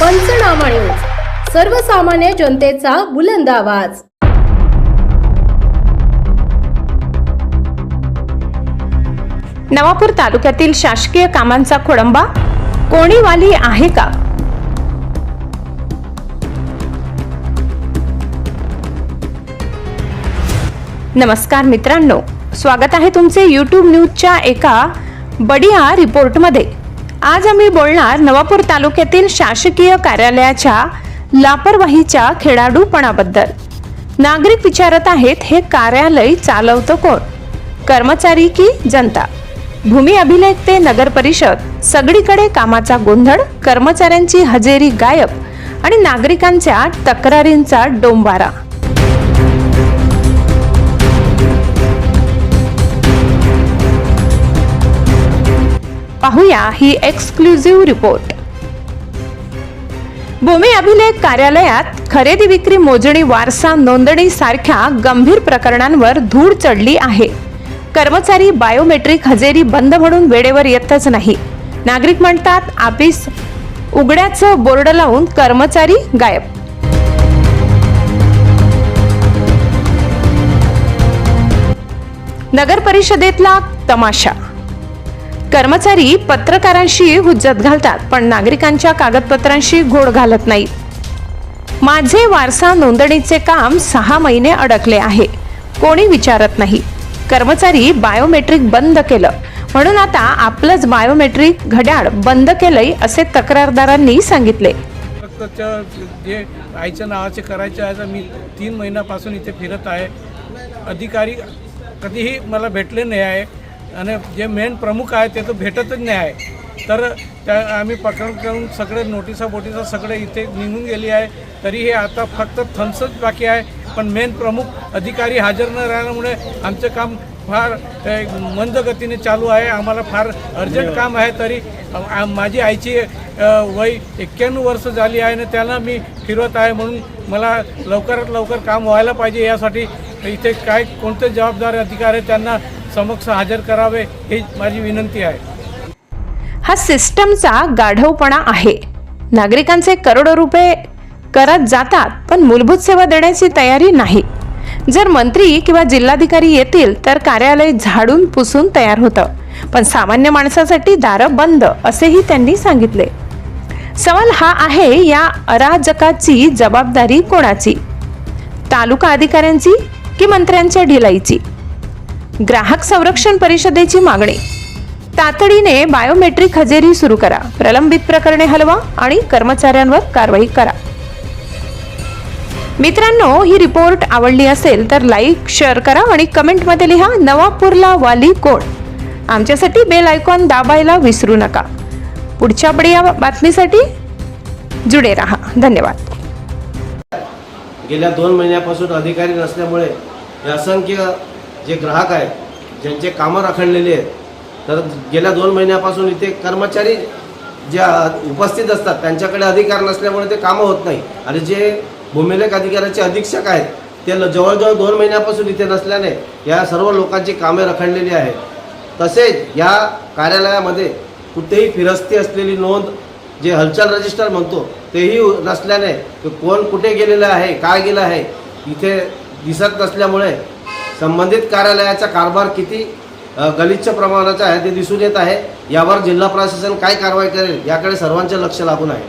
पंचनामा न्यूज सर्वसामान्य जनतेचा बुलंद आवाज. नवापूर तालुक्यातील शासकीय कामांचा खोळंबा कोणी वाली आहे का? नमस्कार मित्रांनो स्वागत आहे तुमचे यूट्यूब न्यूजच्या एका बडिया रिपोर्टमध्ये. आज आम्ही बोलणार नवापूर तालुक्यातील शासकीय कार्यालयाच्या लापरवाहीच्या खेळाडूपणाबद्दल. नागरिक विचारत आहेत हे कार्यालय चालवतं कोण? कर्मचारी की जनता? भूमी अभिलेख ते नगर परिषद सगळीकडे कामाचा गोंधळ कर्मचाऱ्यांची हजेरी गायब आणि नागरिकांच्या तक्रारींचा डोंबारा. पाहूया ही एक्सक्लुझिव्ह रिपोर्ट भूमी अभिलेख कार्यालयात खरेदी विक्री मोजणी वारसा नोंदणी सारख्या गंभीर प्रकरणांवर धूळ चढली आहे. कर्मचारी बायोमेट्रिक हजेरी बंद म्हणून वेळेवर येतच नाही. नागरिक म्हणतात आपिस उघड्याचं बोर्ड लावून कर्मचारी गायब. नगर परिषदेतला तमाशा कर्मचारी पत्रकारांशी हुज्जत घालतात पण नागरिकांच्या कागदपत्रांशी घोड घालत नाही माझे वारसा नोंदणीचे काम सहा महिने अडकले आहे. कोणी विचारत नाही. कर्मचारी बायोमेट्रिक बंद केलं. म्हणून आता आपलंच बायोमेट्रिक घड्याळ बंद केलंय असे तक्रारदारांनी सांगितले. जे आईच्या नावाचे करायचे आहे मी तीन महिन्यापासून इथे फिरत आहे. अधिकारी कधीही मला भेटले नाही आहे. आणि जे मेन प्रमुख आहे ते तर भेटतच नाही आहे. तर त्या आम्ही पकडून करून सगळे नोटिसा बोटिसा सगळे इथे निघून गेली आहे. तरी हे आता फक्त थम्सच बाकी आहे. पण मेन प्रमुख अधिकारी हजर न राहिल्यामुळे आमचं काम फार मंद गतीने चालू आहे. आम्हाला फार अर्जंट काम आहे. तरी माझी आईची वय एक्क्याण्णव वर्ष झाली आहे आणि त्यांना मी फिरवत आहे म्हणून मला लवकरात लवकर काम व्हायला पाहिजे यासाठी इथे काय कोणते जबाबदार अधिकारी आहेत त्यांना समक्ष हजर करावे ही माझी विनंती आहे. हा सिस्टमचा गाढवपणा आहे. नागरिकांचे करोडो रुपये करत जातात पण मूलभूत सेवा देण्याची तयारी नाही. जर मंत्री किंवा जिल्हाधिकारी येतील तर कार्यालय झाडून पुसून तयार होतं. पण सामान्य माणसासाठी दारं बंद असेही त्यांनी सांगितले. सवाल हा आहे या अराजकाची जबाबदारी कोणाची? तालुका अधिकाऱ्यांची की मंत्र्यांच्या ढिलाईची? ग्राहक संरक्षण परिषदेची मागणी. तातडीने बायोमेट्रिक हजेरी सुरू करा. प्रलंबित प्रकरणे हलवा आणि कर्मचाऱ्यांवर कारवाई करा. मित्रांनो ही रिपोर्ट आवडली असेल तर लाईक शेअर करा आणि कमेंटमध्ये लिहा नवापूरला वाली कोण? आमच्यासाठी बेल आयकॉन दाबायला विसरू नका. पुढच्या बडिया बातमीसाठी जुडे राहा. धन्यवाद. गेल्या दोन महिन्यापासून अधिकारी नसल्यामुळे असंख्य जे ग्राहक आहेत ज्यांचे कामं रखडलेली आहेत तर गेल्या दोन महिन्यापासून इथे कर्मचारी ज्या उपस्थित असतात त्यांच्याकडे अधिकार नसल्यामुळे ते कामं होत नाही. आणि जे भूमिलेख अधिकाऱ्याचे अधीक्षक आहेत ते जवळजवळ दोन महिन्यापासून इथे नसल्याने या सर्व लोकांची कामे रखडलेली आहेत. तसेच या कार्यालयामध्ये कुठेही फिरस्ती असलेली नोंद जे हलचल रजिस्टर म्हणतो तेही नसल्याने कोण कुठे गेलेलं आहे काय गेलं आहे इथे दिसत नसल्यामुळे संबंधित कार्यालयाचा कारभार किती गलिच्छ प्रमाणाचा आहे ते दिसून येत आहे. यावर जिल्हा प्रशासन काय कारवाई करेल याकडे सर्वांचे लक्ष लागून आहे.